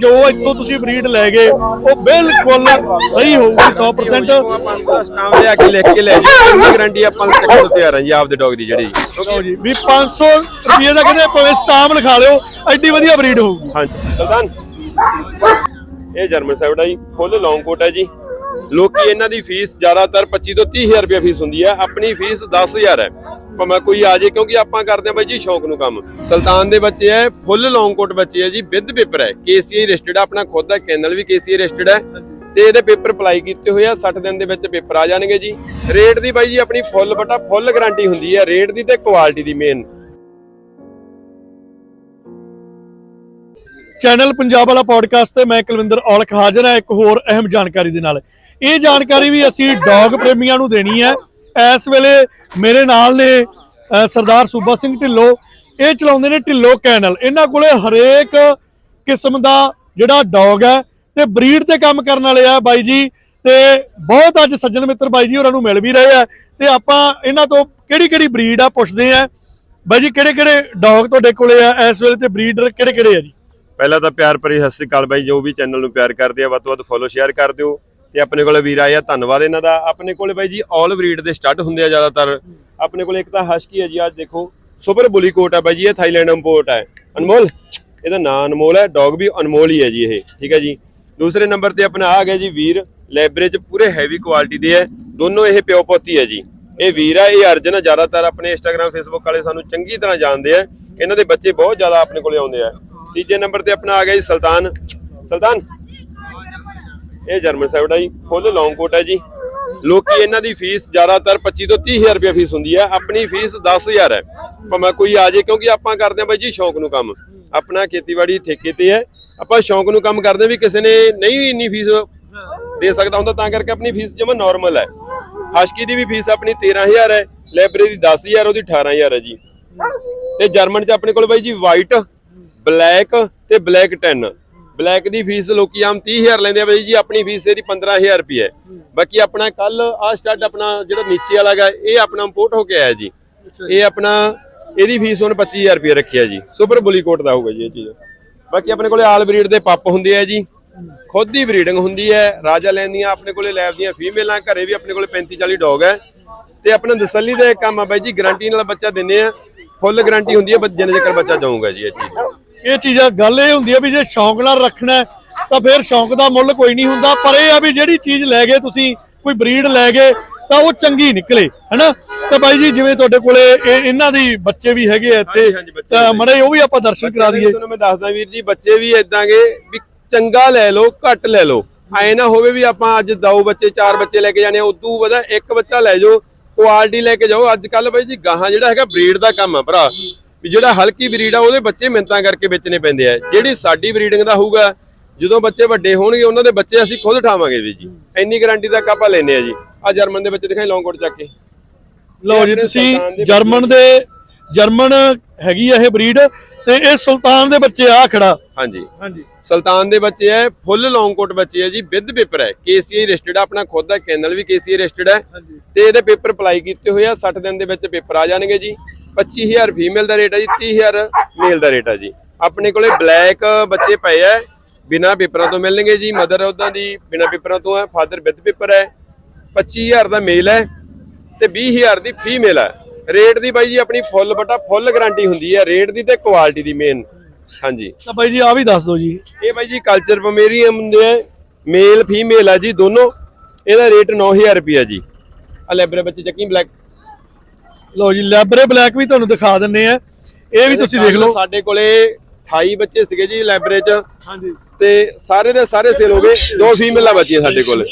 ਜੋ ਇੱਥੋਂ ਤੁਸੀਂ ਬਰੀਡ ਲੈ ਗਏ ਉਹ ਬਿਲਕੁਲ ਸਹੀ ਹੋਊਗੀ 100% ਆਪਾਂ ਸਟਾਮ ਲਿਆ ਕੇ ਲਿਖ ਕੇ ਲੈ ਜੀ ਗਾਰੰਟੀ ਆਪਾਂ ਚੱਕਣ ਨੂੰ ਤਿਆਰ ਹਾਂ ਜੀ ਆਪਦੇ ਡੌਗ ਦੀ ਜਿਹੜੀ। ਜੀ ਵੀ 500 ਰੁਪਏ ਦਾ ਕਹਿੰਦੇ ਭਾਵੇਂ ਸਟਾਮ ਲਿਖਾ ਲਿਓ ਐਡੀ ਵਧੀਆ ਬਰੀਡ ਹੋਊਗੀ। ਹਾਂਜੀ ਸੁਲਤਾਨ। ਇਹ ਜਰਮਨ ਸੈਵਡ ਜੀ ਫੁੱਲ ਲੌਂਗ ਕੋਟ ਹੈ ਜੀ। ਲੋਕੀ ਇਹਨਾਂ ਦੀ ਫੀਸ ਜ਼ਿਆਦਾਤਰ 25 ਤੋਂ 30000 ਰੁਪਏ ਫੀਸ ਹੁੰਦੀ ਹੈ ਆਪਣੀ ਫੀਸ 10000 ਹੈ। ਭਾਵੇਂ ਕੋਈ ਆ ਜੇ ਕਿਉਂਕਿ ਆਪਾਂ ਕਰਦੇ ਹਾਂ ਬਾਈ ਜੀ ਸ਼ੌਕ ਨੂੰ ਕੰਮ। ਸੁਲਤਾਨ ਦੇ ਬੱਚੇ ਹੈ ਫੁੱਲ ਲੌਂਗ ਕੋਟ ਬੱਚੇ ਹੈ ਜੀ, ਵਿਦ ਪੇਪਰ ਹੈ ਕੇਸੀਆਈ ਰਜਿਸਟਰਡ ਆਪਣਾ ਖੁਦ ਦਾ ਕੈਨਲ ਵੀ ਕੇਸੀਆਈ ਰਜਿਸਟਰਡ ਹੈ ਤੇ ਇਹਦੇ ਪੇਪਰ ਅਪਲਾਈ ਕੀਤੇ ਹੋਏ ਆ 60 ਦਿਨ ਦੇ ਵਿੱਚ ਪੇਪਰ ਆ ਜਾਣਗੇ ਜੀ। ਰੇਟ ਦੀ ਬਾਈ ਜੀ ਆਪਣੀ ਫੁੱਲ ਬਟਾ, ਫੁੱਲ ਗਾਰੰਟੀ ਹੁੰਦੀ ਹੈ ਰੇਟ ਦੀ ਤੇ ਕੁਆਲਿਟੀ ਦੀ ਮੇਨ ਚੈਨਲ ਪੰਜਾਬ ਵਾਲਾ ਪੋਡਕਾਸਟ ਤੇ ਮੈਂ ਕੁਲਵਿੰਦਰ ਔਲਖ ਹਾਜ਼ਰ ਹਾਂ, ਇੱਕ ਹੋਰ ਅਹਿਮ ਜਾਣਕਾਰੀ ਦੇ ਨਾਲ। ਇਹ ਜਾਣਕਾਰੀ ਵੀ ਅਸੀਂ ਡੌਗ ਪ੍ਰੇਮੀਆਂ ਨੂੰ ਦੇਣੀ ਹੈ ਇਸ ਵੇਲੇ ਮੇਰੇ ਨਾਲ ਨੇ ਸਰਦਾਰ ਸੂਬਾ ਸਿੰਘ ਢਿੱਲੋਂ। ਇਹ ਚਲਾਉਂਦੇ ਨੇ ਢਿੱਲੋਂ ਕੈਨਲ। ਇਹਨਾਂ ਕੋਲੇ ਹਰੇਕ ਕਿਸਮ ਦਾ ਜਿਹੜਾ ਡੌਗ ਹੈ ਤੇ ਬਰੀਡ ਤੇ ਕੰਮ ਕਰਨ ਵਾਲੇ ਆ ਬਾਈ ਜੀ। ਤੇ ਬਹੁਤ ਅੱਜ ਸੱਜਣ ਮਿੱਤਰ ਬਾਈ ਜੀ ਉਹਨਾਂ ਨੂੰ ਮਿਲ ਵੀ ਰਹੇ ਆ। ਤੇ ਆਪਾਂ ਇਹਨਾਂ ਤੋਂ ਕਿਹੜੀ ਕਿਹੜੀ ਬਰੀਡ ਆ ਪੁੱਛਦੇ ਆ। ਬਾਈ ਜੀ ਕਿਹੜੇ ਕਿਹੜੇ ਡੌਗ ਤੁਹਾਡੇ ਕੋਲੇ ਆ? ਇਸ ਵੇਲੇ ਤੇ ਬਰੀਡਰ ਕਿਹੜੇ ਕਿਹੜੇ ਆ ਜੀ? ਪਹਿਲਾਂ ਤਾਂ ਪਿਆਰ ਭਰੀ ਸਤਿ ਸ੍ਰੀ ਅਕਾਲ ਬਾਈ, ਜੋ ਵੀ ਚੈਨਲ ਨੂੰ ਪਿਆਰ ਕਰਦੇ ਆ, ਵੱਧ ਤੋਂ ਵੱਧ ਫੋਲੋ ਸ਼ੇਅਰ ਕਰ ਦਿਓ। ਤੇ ਆਪਣੇ ਕੋਲ ਵੀਰ ਆਇਆ ਧੰਨਵਾਦ ਇਹਨਾਂ ਦਾ। ਆਪਣੇ ਕੋਲ ਬਾਈ ਜੀ ਆਲ ਬਰੀਡ ਦੇ ਸਟੱਡ ਹੁੰਦੇ ਆ ਜ਼ਿਆਦਾਤਰ। ਆਪਣੇ ਕੋਲ ਇੱਕ ਤਾਂ ਹਸਕੀ ਹੈ ਜੀ ਅੱਜ ਦੇਖੋ, ਸੁਪਰ ਬੁਲੀ ਕੋਟ ਹੈ ਬਾਈ ਜੀ, ਇਹ ਥਾਈਲੈਂਡ ਇੰਪੋਰਟ ਹੈ ਅਨਮੋਲ, ਇਹਦਾ ਨਾਂ ਅਨਮੋਲ ਹੈ ਡੌਗ ਵੀ ਅਨਮੋਲ ਹੀ ਹੈ ਜੀ ਇਹ, ਠੀਕ ਹੈ ਜੀ। ਦੂਸਰੇ ਨੰਬਰ ਤੇ ਆਪਣਾ ਆ ਗਿਆ ਜੀ ਵੀਰ ਲੈਬਰੇਜ ਪੂਰੇ ਹੈਵੀ ਕੁਆਲਿਟੀ ਦੇ ਹੈ। ਦੋਨੋਂ ਇਹ ਪਿਓ ਪੋਤੀ ਹੈ ਜੀ। ਇਹ ਵੀਰ ਹੈ ਇਹ ਅਰਜਨ ਜ਼ਿਆਦਾਤਰ ਆਪਣੇ ਇੰਸਟਾਗ੍ਰam ਫੇਸਬੁੱਕ ਵਾਲੇ ਸਾਨੂੰ ਚੰਗੀ ਤਰ੍ਹਾਂ ਜਾਣਦੇ ਆ। ਇਹਨਾਂ ਦੇ ਬੱਚੇ ਬਹੁਤ ਜ਼ਿਆਦਾ ਆਪਣੇ ਕੋਲੇ ਆਉਂਦੇ ਆ। ਤੀਜੇ ਨੰਬਰ ਤੇ ਆਪਣਾ ਆ ਗਿਆ ਜੀ, ਸੁਲਤਾਨ। ਸੁਲਤਾਨ ਇਹ ਜਰਮਨ ਸੈਵਡ ਹੈ ਜੀ ਫੁੱਲ ਲੌਂਗ ਕੋਟ ਹੈ ਜੀ। ਲੋਕੀ ਇਹਨਾਂ ਦੀ ਫੀਸ ਜ਼ਿਆਦਾਤਰ 25 ਤੋਂ 30000 ਰੁਪਏ ਫੀਸ ਹੁੰਦੀ ਹੈ ਆਪਣੀ ਫੀਸ 10000 ਹੈ ਭਾਵੇਂ ਕੋਈ ਆ ਜੇ, ਕਿਉਂਕਿ ਆਪਾਂ ਕਰਦੇ ਹਾਂ ਬਾਈ ਜੀ ਸ਼ੌਕ ਨੂੰ ਕੰਮ। ਆਪਣਾ ਖੇਤੀਬਾੜੀ ਠੇਕੇ ਤੇ ਹੈ। ਆਪਾਂ ਸ਼ੌਂਕ ਨੂੰ ਕੰਮ ਕਰਦੇ ਹਾਂ ਵੀ ਕਿਸੇ ਨੇ ਨਹੀਂ ਵੀ ਇੰਨੀ ਫੀਸ ਦੇ ਸਕਦਾ ਹੁੰਦਾ, ਤਾਂ ਕਰਕੇ ਆਪਣੀ ਫੀਸ ਜਮਾ ਨਾਰਮਲ ਹੈ ਹਸਕੀ ਦੀ ਵੀ ਫੀਸ ਆਪਣੀ 13000 ਹੈ ਲਾਇਬ੍ਰੇਰੀ ਦੀ 10000 ਉਹਦੀ 18000 ਹੈ ਜੀ। ਤੇ ਜਰਮਨ ਚ ਆਪਣੇ ਕੋਲ ਬਾਈ ਜੀ ਵਾਈਟ ਬਲੈਕ ਤੇ ਬਲੈਕ 10 ਬਲੈਕ ਦੀ ਫੀਸ ਲੋਕੀ ਆਮ 30000 ਲੈਂਦੇ ਆ ਬਾਈ ਜੀ ਆਪਣੀ ਫੀਸ ਇਹਦੀ 15000 ਰੁਪਏ ਹੈ। ਬਾਕੀ ਆਪਣਾ ਕੱਲ ਆ ਸਟਾਰਟ ਆਪਣਾ ਜਿਹੜਾ ਨੀਚੇ ਵਾਲਾ ਗਾ ਇਹ ਆਪਣਾ ਇੰਪੋਰਟ ਹੋ ਕੇ ਆਇਆ ਜੀ। ਇਹ ਆਪਣਾ ਇਹਦੀ ਫੀਸ ਹੁਣ 25000 ਰੁਪਏ ਰੱਖਿਆ ਜੀ। ਸੁਪਰ ਬੁਲੀ ਕੋਟ ਦਾ ਹੋਊਗਾ ਜੀ ਇਹ ਚੀਜ਼। ਬਾਕੀ ਆਪਣੇ ਕੋਲੇ ਆਲ ਬਰੀਡ ਦੇ ਪੱਪ ਹੁੰਦੇ ਆ ਜੀ। ਖੁਦ ਦੀ ਬਰੀਡਿੰਗ ਹੁੰਦੀ ਹੈ ਰਾਜਾ ਲੈਂਦੀਆਂ ਆਪਣੇ ਕੋਲੇ ਲੈਬ ਦੀਆਂ ਫੀਮੇਲਾਂ ਘਰੇ ਵੀ ਆਪਣੇ ਕੋਲੇ 35 40 ਡੌਗ ਹੈ। ਤੇ ਆਪਣਾ ਤਸੱਲੀ ਦਾ ਕੰਮ ਆ ਬਾਈ ਜੀ ਗਾਰੰਟੀ ਨਾਲ ਬੱਚਾ ਦਿੰਨੇ ਆ। ਫੁੱਲ ਗਾਰੰਟੀ ਹੁੰਦੀ ਹੈ ਜਿੰਨੇ ਚੱਕਰ ਬੱਚਾ ਜਾਊਗਾ ਜੀ ਇਹ ਚੀਜ਼। ਇਹ ਚੀਜ਼ਾਂ ਗੱਲ ਇਹ ਹੁੰਦੀ ਆ ਵੀ ਜੇ ਸ਼ੌਂਕ ਨਾਲ ਰੱਖਣਾ ਹੈ, ਤਾਂ ਫਿਰ ਸ਼ੌਂਕ ਦਾ ਮੁੱਲ ਕੋਈ ਨਹੀਂ ਹੁੰਦਾ। ਪਰ ਇਹ ਆ ਵੀ ਜਿਹੜੀ ਚੀਜ਼ ਲੈ ਗਏ ਤੁਸੀਂ ਕੋਈ ਬਰੀਡ ਲੈ ਗਏ ਤਾਂ ਉਹ ਚੰਗੀ ਨਿਕਲੇ ਹੈਨਾ? ਤਾਂ ਬਾਈ ਜੀ ਜਿਵੇਂ ਤੁਹਾਡੇ ਕੋਲੇ ਇਹ ਇਹਨਾਂ ਦੀ ਬੱਚੇ ਵੀ ਹੈਗੇ ਆ ਇੱਥੇ ਤਾਂ ਮੜੇ ਉਹ ਵੀ ਆਪਾਂ ਦਰਸ਼ਨ ਕਰਾ ਦਈਏ। ਤੁਹਾਨੂੰ ਮੈਂ ਦੱਸਦਾ ਵੀਰ ਜੀ ਬੱਚੇ ਵੀ ਇਦਾਂਗੇ ਵੀ ਚੰਗਾ ਲੈ ਲਓ ਘੱਟ ਲੈ ਲਓ। ਐ ਨਾ ਹੋਵੇ ਵੀ ਆਪਾਂ ਅੱਜ ਦੋ ਬੱਚੇ ਚਾਰ ਬੱਚੇ ਲੈ ਕੇ ਜਾਣੇ ਆ ਉਦੋਂ ਵਧਾ ਇੱਕ ਬੱਚਾ ਲੈ ਜਾਓ ਕੁਆਲਿਟੀ ਲੈ ਕੇ ਜਾਓ। ਅੱਜ ਕੱਲ ਬਾਈ ਜੀ ਗਾਹਾਂ ਜਿਹੜਾ ਹੈਗਾ ਬਰੀਡ ਦਾ ਕੰਮ ਆ ਭਰਾ। ਵੀ ਜਿਹੜਾ ਹਲਕੀ ਬਰੀਡ ਆ ਉਹਦੇ ਬੱਚੇ ਮਿੰਤਾਂ ਕਰਕੇ ਵੇਚਣੇ ਪੈਂਦੇ ਆ। ਜਿਹੜੀ ਸਾਡੀ ਬਰੀਡਿੰਗ ਦਾ ਹੋਊਗਾ ਜਦੋਂ ਬੱਚੇ ਵੱਡੇ ਹੋਣਗੇ ਉਹਨਾਂ ਦੇ ਬੱਚੇ ਅਸੀਂ ਖੁਦ ਠਾਵਾਂਗੇ ਵੀ ਜੀ। ਇੰਨੀ ਗਾਰੰਟੀ ਤੱਕ ਆਪਾਂ ਲੈਨੇ ਆ ਜੀ। ਆ ਜਰਮਨ ਦੇ ਬੱਚੇ ਦਿਖਾਈ ਲੌਂਗ ਕੋਟ ਚੱਕ ਕੇ। ਲਓ ਜੀ ਤੁਸੀਂ ਜਰਮਨ ਦੇ ਜਰਮਨ ਹੈਗੀ ਆ ਇਹ ਬਰੀਡ ਤੇ ਇਹ ਸੁਲਤਾਨ ਦੇ ਬੱਚੇ ਆ ਖੜਾ। ਹਾਂਜੀ। ਹਾਂਜੀ। ਸੁਲਤਾਨ ਦੇ ਬੱਚੇ ਹੈ ਫੁੱਲ ਲੌਂਗ ਕੋਟ ਬੱਚੇ ਹੈ ਜੀ ਵਿਦ ਪੇਪਰ ਹੈ ਕੇਸੀਆਈ ਰਜਿਸਟਰਡ ਆਪਣਾ ਖੁਦ ਦਾ ਕੈਨਲ ਵੀ ਕੇਸੀਆਈ ਰਜਿਸਟਰਡ ਹੈ ਤੇ ਇਹਦੇ ਪੇਪਰ ਅਪਲਾਈ ਕੀਤੇ ਹੋਏ ਆ 60 ਦਿਨ ਦੇ ਵਿੱਚ ਪੇਪਰ ਆ ਜਾਣਗੇ ਜੀ। 25000 ਫੀਮੇਲ ਦਾ ਰੇਟ ਹੈ ਜੀ 30000 ਮੇਲ ਦਾ ਰੇਟ ਹੈ ਜੀ। ਆਪਣੇ ਕੋਲੇ ਬਲੈਕ ਬੱਚੇ ਪਏ ਆ ਬਿਨਾ ਪੇਪਰਾਂ ਤੋਂ ਮਿਲਣਗੇ ਜੀ। ਮਦਰ ਉਹਦਾਂ ਦੀ ਬਿਨਾ ਪੇਪਰਾਂ ਤੋਂ ਹੈ ਫਾਦਰ ਵਿਦ ਪੇਪਰ ਹੈ। 25000 ਦਾ ਮੇਲ ਹੈ ਤੇ 20000 ਦੀ ਫੀਮੇਲ ਹੈ। ਰੇਟ ਦੀ ਬਾਈ ਜੀ ਆਪਣੀ ਫੁੱਲ ਬਟਾ ਫੁੱਲ ਗਾਰੰਟੀ ਹੁੰਦੀ ਹੈ। ਰੇਟ ਦੀ ਤੇ ਕੁਆਲਿਟੀ ਦੀ ਮੇਨ ਹਾਂਜੀ। ਤਾਂ ਬਾਈ ਜੀ ਆ ਵੀ ਦੱਸ ਦਿਓ ਜੀ। ਇਹ ਬਾਈ ਜੀ ਕਲਚਰ ਪਮੇਰੀਅਮ ਹੁੰਦੇ ਆ ਮੇਲ ਫੀਮੇਲ ਆ ਜੀ ਦੋਨੋਂ। ਇਹਦਾ ਰੇਟ 9000 ਰੁਪਿਆ ਜੀ। ਆ ਲੈਬਰੇ ਬੱਚੇ ਚੱਕੀ ਬਲੈਕ ਲਓ ਜੀ ਲੈਬਰੇ ਬਲੈਕ ਵੀ ਤੁਹਾਨੂੰ ਦਿਖਾ ਦਿੰਨੇ ਆ। ਇਹ ਵੀ ਤੁਸੀਂ ਦੇਖ ਲਓ। ਸਾਡੇ ਕੋਲੇ 28 ਬੱਚੇ ਸੀਗੇ ਜੀ ਲੈਬਰੇ ਚ। ਹਾਂਜੀ। ਤੇ ਸਾਰੇ ਦੇ ਸਾਰੇ ਸੇਲ ਹੋ ਗਏ। ਦੋ ਫੀਮੇਲਾਂ ਬੱਚੀਆਂ ਸਾਡੇ ਕੋਲ।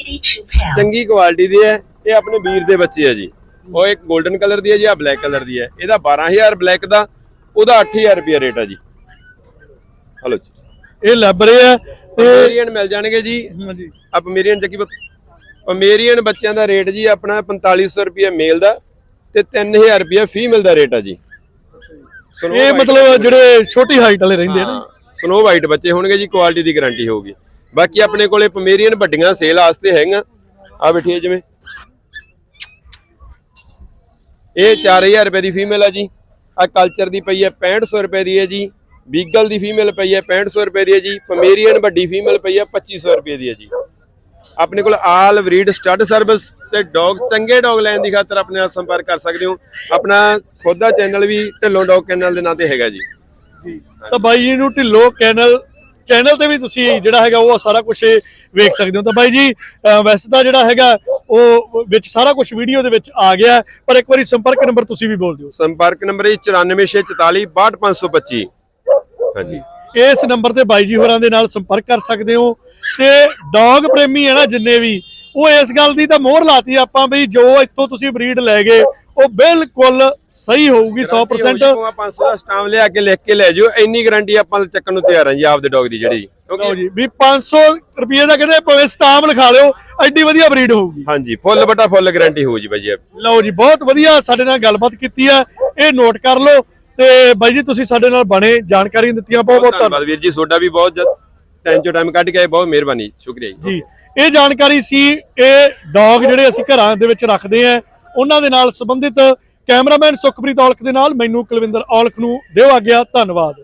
ਚੰਗੀ ਕੁਆਲਿਟੀ ਦੀ ਹੈ। ਇਹ ਆਪਣੇ ਵੀਰ ਦੇ ਬੱਚੇ ਆ ਜੀ। ਉਹ ਇੱਕ 골ਡਨ ਕਲਰ ਦੀ ਹੈ ਜੀ ਆ ਬਲੈਕ ਕਲਰ ਦੀ ਹੈ। ਇਹਦਾ 12000 ਬਲੈਕ ਦਾ ਉਹਦਾ 8000 ਰੁਪਿਆ ਰੇਟ ਆ ਜੀ। ਹਲੋ ਜੀ। ਇਹ ਲੈਬਰੇ ਆ ਤੇ ਪਮੇਰੀਅਨ ਮਿਲ ਜਾਣਗੇ ਜੀ। ਹਾਂਜੀ। ਆ ਪਮੇਰੀਅਨ ਚੱਕੀ ਪਮੇਰੀਅਨ ਬੱਚਿਆਂ ਦਾ ਰੇਟ ਜੀ ਆਪਣਾ 4500 ਰੁਪਏ ਮੇਲ ਦਾ। ਤੇ 3000 ਰੁਪਏ ਫੀਮੇਲ ਦਾ ਰੇਟ ਆ ਜੀ। ਇਹ ਮਤਲਬ ਜਿਹੜੇ ਛੋਟੀ ਹਾਈਟ ਵਾਲੇ ਰਹਿੰਦੇ ਨਾ। ਸਨੋ ਵਾਈਟ ਬੱਚੇ ਹੋਣਗੇ ਜੀ ਕੁਆਲਿਟੀ ਦੀ ਗਾਰੰਟੀ ਹੋਊਗੀ। ਬਾਕੀ ਆਪਣੇ ਕੋਲੇ ਪਮੇਰੀਅਨ ਵੱਡੀਆਂ ਸੇਲ ਵਾਸਤੇ ਹੈਗੀਆਂ। ਆ ਬੈਠੀ ਹੈ ਜਿਵੇਂ। ਇਹ 4000 ਰੁਪਏ ਦੀ ਫੀਮੇਲ ਆ ਜੀ। ਆ ਕਲਚਰ ਦੀ ਪਈ ਹੈ 6500 ਰੁਪਏ ਦੀ ਹੈ ਜੀ। ਬੀਗਲ ਦੀ ਫੀਮੇਲ ਪਈ ਹੈ 6500 ਰੁਪਏ ਦੀ ਹੈ ਜੀ। ਪਮੇਰੀਅਨ ਵੱਡੀ ਫੀਮੇਲ ਪਈ ਹੈ 2500 ਰੁਪਏ ਦੀ ਹੈ ਜੀ। ਆਪਣੇ ਕੋਲ ਆਲ ਬਰੀਡ ਸਟੱਡ ਸਰਵਿਸ ਤੇ ਡੌਗ ਚੰਗੇ ਡੌਗ ਲੈਣ ਦੀ ਖਾਤਰ ਆਪਣੇ ਨਾਲ ਸੰਪਰਕ ਕਰ ਸਕਦੇ ਹੋ। ਆਪਣਾ ਖੁਦ ਦਾ ਚੈਨਲ ਵੀ ਢਿੱਲੋਂ ਡੌਗ ਕੈਨਲ ਦੇ ਨਾਂ ਤੇ ਹੈਗਾ ਜੀ। ਜੀ। ਤਾਂ ਬਾਈ ਜੀ ਨੂੰ ਢਿੱਲੋ ਕੈਨਲ ਚੈਨਲ ਤੇ ਵੀ ਤੁਸੀਂ ਜਿਹੜਾ ਹੈਗਾ ਉਹ ਸਾਰਾ ਕੁਝ ਵੇਖ ਸਕਦੇ ਹੋ। ਤਾਂ ਬਾਈ ਜੀ ਵੈਸੇ ਤਾਂ ਜਿਹੜਾ ਹੈਗਾ ਉਹ ਵਿੱਚ ਸਾਰਾ ਕੁਝ ਵੀਡੀਓ ਦੇ ਵਿੱਚ ਆ ਗਿਆ ਪਰ ਇੱਕ ਵਾਰੀ ਸੰਪਰਕ ਨੰਬਰ ਤੁਸੀਂ ਵੀ ਬੋਲ ਦਿਓ। ਸੰਪਰਕ ਨੰਬਰ ਹੈ 94644 62525 ਹਾਂਜੀ। ਇਸ ਨੰਬਰ ਤੇ ਬਾਈ ਜੀ ਹੋਰਾਂ ਦੇ ਨਾਲ ਸੰਪਰਕ ਕਰ ਸਕਦੇ ਹੋ। ਤੇ ਡੌਗ ਪ੍ਰੇਮੀ ਹੈ ਨਾ ਜਿੰਨੇ ਵੀ ਉਹ ਇਸ ਗੱਲ ਦੀ ਤਾਂ ਮੋਹਰ ਲਾਤੀ ਆਪਾਂ ਵੀ ਜੋ ਇੱਥੋਂ ਤੁਸੀਂ ਬਰੀਡ ਲੈ ਗਏ ਉਹ ਬਿਲਕੁਲ ਸਹੀ ਹੋਊਗੀ 100% 500 ਦਾ ਸਟਾਮ ਲਿਆ ਕੇ ਲਿਖ ਕੇ ਲੈ ਜਾਓ ਇੰਨੀ ਗਾਰੰਟੀ ਆਪਾਂ ਚੱਕਣ ਨੂੰ ਤਿਆਰ ਹਾਂ ਜੀ ਆਪਦੇ ਡੌਗ ਦੀ ਜਿਹੜੀ। ਲਓ ਜੀ ਵੀ 500 ਰੁਪਏ ਦਾ ਕਹਿੰਦੇ ਭਾਵੇਂ ਸਟਾਮ ਲਿਖਾ ਲਿਓ ਐਡੀ ਵਧੀਆ ਬਰੀਡ ਹੋਊਗੀ। ਹਾਂਜੀ ਫੁੱਲ ਬਟਾ ਫੁੱਲ ਗਾਰੰਟੀ ਹੋਊ ਜੀ ਬਾਈ ਜੀ। ਲਓ ਜੀ ਬਹੁਤ ਵਧੀਆ ਸਾਡੇ ਨਾਲ ਗੱਲਬਾਤ ਕੀਤੀ ਹੈ। ਇਹ ਨੋਟ ਕਰ ਲਓ ਤੇ ਬਾਈ ਜੀ ਤੁਸੀਂ ਸਾਡੇ ਨਾਲ ਬਣੇ ਜਾਣਕਾਰੀ ਦਿੱਤੀਆਂ ਬਹੁਤ ਬਹੁਤ ਧੰਨਵਾਦ ਵੀਰ ਜੀ ਤੁਹਾਡਾ ਵੀ ਬਹੁਤ ਟਾਈਮ ਚੋਂ ਟਾਈਮ ਕੱਢ ਕੇ ਆਏ ਬਹੁਤ ਮਿਹਰਬਾਨੀ ਸ਼ੁਕਰੀਆ ਜੀ। ਇਹ ਜਾਣਕਾਰੀ ਸੀ ਇਹ ਡੌਗ ਜਿਹੜੇ ਅਸੀਂ ਘਰਾਂ ਦੇ ਵਿੱਚ ਰੱਖਦੇ ਆ ਉਹਨਾਂ ਦੇ ਨਾਲ ਸੰਬੰਧਿਤ ਕੈਮਰਾਮੈਨ ਸੁਖਪ੍ਰੀਤ ਔਲਖ ਦੇ ਨਾਲ ਮੈਨੂੰ ਕੁਲਵਿੰਦਰ ਔਲਖ ਨੂੰ ਦਿਓ ਆਗਿਆ ਧੰਨਵਾਦ।